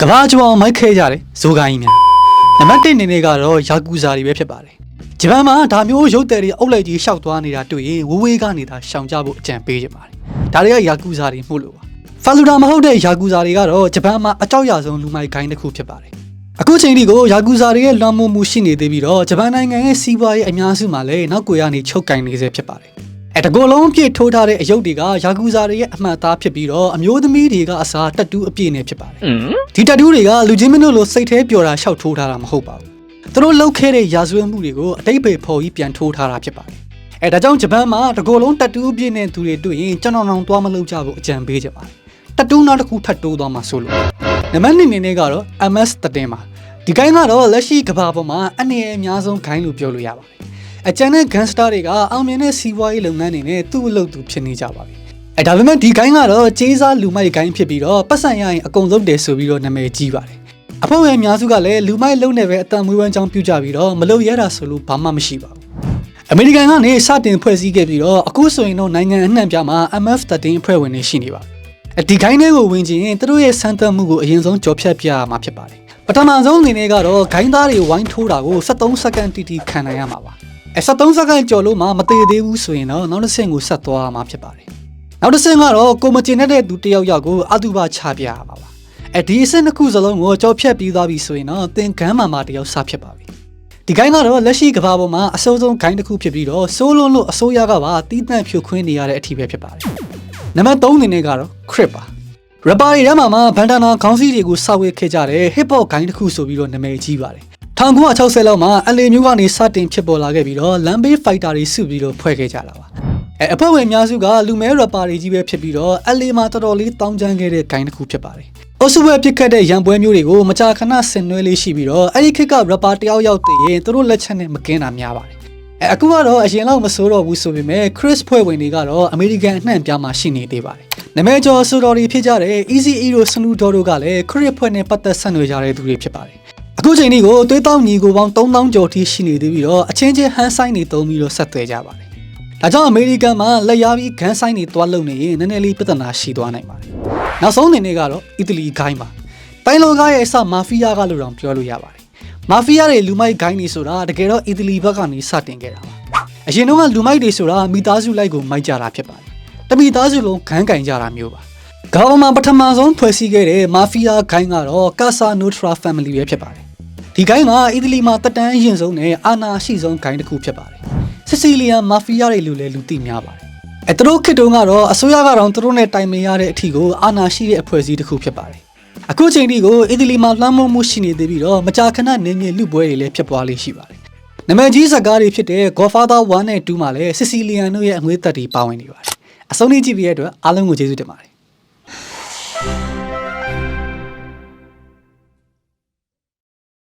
ကဘာကျော်အောင်မိုက်ခဲကြတယ်ဇိုကိုင်းများနံပါတ်1အနေနဲ့ကတော့ယာကူဇာတွေပဲဖြစ်ပါတယ်ဂျပန်မှာဒါမျိုးရုပ်တယ်တွေအုပ်လိုက်ကြီးရှောက်သွားနေတာတွေ့ရင်ဝဝေးကနေသာရှောင်ကြဖို့အကြံပေးကြပါတယ်ဒါတွေကယာကူဇာတွေမှုလို့ပါဖာလူဒါမဟုတ်တဲ့ယာကူဇာတွေကတော့ဂျပန်မှာအကြောက်ရဆုံးလူမိုက်ဂိုင်းတစ်ခုဖြစ်ပါတယ်အခုချိန်ဒီကိုယာကူဇာတွေရဲ့လွှမ်းမိုးမှုရှိနေသေးပြီးတော့ဂျပန်နိုင်ငံရဲ့စီးပွားရေးအများစုမှာလည်းနောက်ကိုရကနေချုပ်ကင်နေစေဖြစ်ပါတယ် အဲတကောလုံးပြည့်ထိုးထားတဲ့အယုတ်တွေကယာကူဇာတွေရဲ့အမှတ်အသားဖြစ်ပြီးတော့အမျိုးသမီးတွေကအစားတက်တူးအပြည့်နဲ့ဖြစ်ပါတယ်ဒီတက်တူးတွေကလူချင်းမင်းတို့လိုစိတ်แท้ပျော်တာရှောက်ထိုးထားတာမဟုတ်ပါဘူးသူတို့လှုပ်ခဲတဲ့ရာဇဝတ်မှုတွေကိုအတိတ်ပဲဖော်ပြီးပြန်ထိုးထားတာဖြစ်ပါတယ်အဲဒါကြောင့်ဂျပန်မှာတကိုယ်လုံးတက်တူးပြည့်တဲ့သူတွေတွေ့ရင်ကျွန်တော်တို့သွားမလုပ်ကြဘူးအကြံပေးကြပါတယ်တက်တူးနောက်တစ်ခုထပ်တိုးသွားမှာဆိုလို့နံပါတ်1အနေနဲ့ကတော့ MS တတင်ပါဒီကိုင်းကတော့လက်ရှိကမ္ဘာပေါ်မှာအနေအများဆုံးဂိုင်းလို့ပြောလို့ရပါတယ် အကျန်တဲ့ gangster တွေကအောင်မြင်တဲ့စီးပွားရေးလုပ်ငန်းတွေနဲ့သူ့အလုပ်သူဖြစ်နေကြပါပြီအဲဒါပေမဲ့ဒီကိုင်းကတော့ကျေးစားလူမိုက်ကိုင်းဖြစ်ပြီးတော့ပတ်စံရရင်အကုန်လုံးတယ်ဆိုပြီးတော့နာမည်ကြီးပါတယ်အဖို့ရဲ့အများစုကလည်းလူမိုက်လုံးနဲ့ပဲအတန်မွေးဝမ်းကြောင်းပြုကြပြီးတော့မလုပ်ရတာဆိုလို့ဘာမှမရှိပါဘူးအမေရိကန်ကနေစတင်ဖွဲ့စည်းခဲ့ပြီးတော့အခုဆိုရင်တော့နိုင်ငံအနှံ့ပြားမှာ MF13 အဖွဲ့ဝင်တွေရှိနေပါပြီအဲဒီကိုင်းတွေကိုဝင်ချင်ရင်သူတို့ရဲ့စမ်းသပ်မှုကိုအရင်ဆုံးကြော်ဖြတ်ပြရမှာဖြစ်ပါတယ်ပထမဆုံးအနေနဲ့ကတော့ဂိုင်းသားတွေဝိုင်းထိုးတာကို73စက္ကန့်တိတိခံနိုင်ရမှာပါ အဲ73စက္ကန့်ကျော်လို့မှမသေးသေးဘူးဆိုရင်တော့နောက်တစ်ဆင့်ကိုဆက်သွားမှာဖြစ်ပါတယ်နောက်တစ်ဆင့်ကတော့ကိုမကျင်တဲ့သူတယောက်ယောက်ကိုအတုပချပြရမှာပါအဲဒီအဆင့်တစ်ခုစလုံးကိုကြော်ဖြတ်ပြီးသွားပြီဆိုရင်တော့သင်ကန်းမာမာတယောက်စဖြစ်ပါပြီဒီဂိုင်းကတော့လက်ရှိကမ္ဘာပေါ်မှာအဆိုးဆုံးဂိုင်းတစ်ခုဖြစ်ပြီးတော့ဆိုးလွန်းလို့အစိုးရကပါတီးတန့်ဖြိုခွင်းနေရတဲ့အထီးပဲဖြစ်ပါတယ်နံပါတ်3အနေနဲ့ကတော့ crip ပါ rapper တွေထဲမှာမှဘန်ဒါနာခေါင်းစည်းတွေကိုစောက်ဝဲခဲ့ကြတဲ့ hip hop ဂိုင်းတစ်ခုဆိုပြီးတော့နာမည်ကြီးပါတယ် 1960လောက်မှာအလေမျိုးကနေစတင်ဖြစ်ပေါ်လာခဲ့ပြီးတော့လမ်းဘေးဖိုက်တာတွေစုပြီးတော့ဖွဲ့ခဲ့ကြတာပါအဲအဖွဲ့ဝင်အများစုကလူမဲ rapper တွေကြီးပဲဖြစ်ပြီးတော့အလေမှာတော်တော်လေးတောင်းကျမ်းခဲ့တဲ့ဂိုင်းတစ်ခုဖြစ်ပါတယ်အုပ်စုပဲပြစ်ခတ်တဲ့ရန်ပွဲမျိုးတွေကိုမကြာခဏဆင်နွှဲလေးရှိပြီးတော့အဲ့ဒီခေတ်က rapper တယောက်ယောက်တည်ရင်သူတို့လက်ချက်နဲ့မကင်းတာများပါတယ်အဲအခုကတော့အရင်လောက်မစိုးတော့ဘူးဆိုပေမဲ့ Chris ဖွဲ့ဝင်တွေကတော့အမေရိကန်အနှံ့ပြားမှာရှိနေသေးပါတယ်နာမည်ကျော်ဆိုတော်တွေဖြစ်ကြတဲ့ Easy E တို့ Snoop Dogg တို့ကလည်း Chris ဖွဲ့နဲ့ပတ်သက်ဆက်နွယ်ကြတဲ့သူတွေဖြစ်ပါတယ်အ ခုချိန်นี้ကိုသွေးတောင်းညီကိုပေါင်း3000ကျော်ထိရှိနေသေးပြီးတော့အချင်းချင်းဟန်ဆိုင်နေသုံးပြီးတော့ဆက်သွယ်ကြပါတယ်ဒါကြောင့်အမေရိကန်မှာလက်ရပြီးဂန်းဆိုင်တွေတွားလုံနေရင်နည်းနည်းလေးပြဿနာရှိသွားနိုင်ပါတယ်နောက်ဆုံးအနေနဲ့ကတော့အီတလီဂိုင်းပါတိုင်းလောကရဲ့အစမာဖီးယားကလို့တောင်ပြောလို့ရပါတယ်မာဖီးယားတွေလူမိုက်ဂိုင်းတွေဆိုတာတကယ်တော့အီတလီဘက်ကနေစတင်ခဲ့တာပါအရင်တော့ကလူမိုက်တွေဆိုတာမိသားစုလိုက်ကိုမိုက်ကြတာဖြစ်ပါတယ်တမိသားစုလုံးဂန်းကင်ကြတာမျိုးပါကမ္ဘာမှာပထမဆုံးဖွဲ့စည်းခဲ့တဲ့မာဖီးယားဂိုင်းကတော့ကာဆာနိုထရာဖမ်မလီပဲဖြစ်ပါတယ် ဒီဂိုင်းကအီတလီမှာတက်တန်းရင်ဆုံးနဲ့အာနာရှိဆုံးဂိုင်းတစ်ခုဖြစ်ပါတယ်စစ်စီလီယန်မာဖီးယားတွေလူလည်းလူသိများပါတယ်အဲသူတို့ခေတ်တုန်းကတော့အစိုးရကတော့သူတို့နဲ့တိုင်ပင်ရတဲ့အထီကိုအာနာရှိတဲ့အဖွဲ့အစည်းတစ်ခုဖြစ်ပါတယ်အခုချိန်ထိကိုအီတလီမှာလွှမ်းမိုးမှုရှိနေသေးပြီးတော့မကြာခဏနေမြေလူပွဲတွေလည်းဖြစ်ပွားလေးရှိပါတယ်နမကြီးဇကားတွေဖြစ်တဲ့ Godfather 1နဲ့2မှာလည်းစစ်စီလီယန်တို့ရဲ့အငွေးသက်တွေပါဝင်နေပါတယ်အဆုံးထိကြည့်ပြီးရတဲ့အတွက်အားလုံးကိုကျေးဇူးတင်ပါတယ်